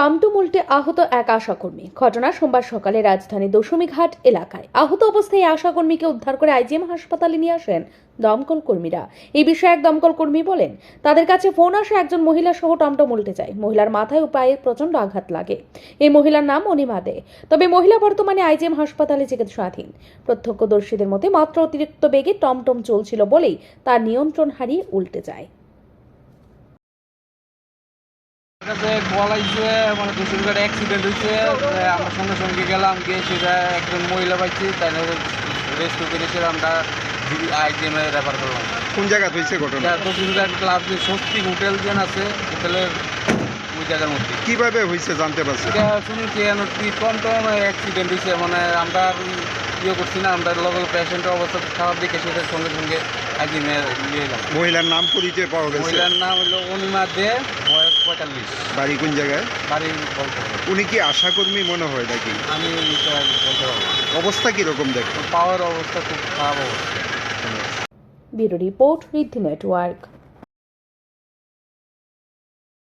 টমটম উল্টে আহত এক আশাকর্মী। ঘটনা সোমবার সকালে রাজধানী দশমীঘাট এলাকায়। আহত অবস্থায় আশাকর্মীকে উদ্ধার করে আইজিএম হাসপাতালে নিয়ে আসেন দমকল কর্মীরা। এই বিষয়ে এক দমকল কর্মী বলেন, তাদের কাছে ফোন আসে, একজন মহিলা সহ টমটম উল্টে যায়। মহিলার মাথায় ও পায়ে প্রচণ্ড আঘাত লাগে। এই মহিলার নাম অনিমা দে। তবে মহিলা বর্তমানে আইজিএম হাসপাতালে চিকিৎসাধীন। প্রত্যক্ষদর্শীদের মতে, মাত্র অতিরিক্ত বেগে টমটম চলছিল বলেই তার নিয়ন্ত্রণ হারিয়ে উল্টে যায়। কাছে কল আইছে মানে গাড়ি অ্যাক্সিডেন্ট হয়েছে আমরা সঙ্গে সঙ্গে গেলাম গিয়ে সেটা একজন মহিলা পাইছি তাই রেস্কিউ করেছে আমরা আইজিএমে রেফার করলাম। কোন জায়গা হয়েছে ঘটনা? দক্ষিণ ক্লাব যে স্বস্তি হোটেল যেন আছে হোটেলের ওই জায়গার মধ্যে। কীভাবে হয়েছে জানতে পারছি এটা শুনেছি কম টম অ্যাক্সিডেন্ট হয়েছে মানে আমরা ইয়ে করছি না আমরা লোকাল পেশেন্টের অবস্থা খারাপ দেখে সেটার সঙ্গে সঙ্গে আইজিএমে নিয়ে এলাম। মহিলার নাম পরিচয় পাওয়া গেছে। মহিলার নাম হলো অনিমা দে পঁয়তাল্লিশ বাড়ি কোন জায়গায়? বাড়ির উনি কি আশাকর্মী মনে হয় নাকি? আমি বলতে পারব অবস্থা কীরকম দেখো? পাওয়ার অবস্থা খুব খারাপ অবস্থা। Bureau report Riddhi network.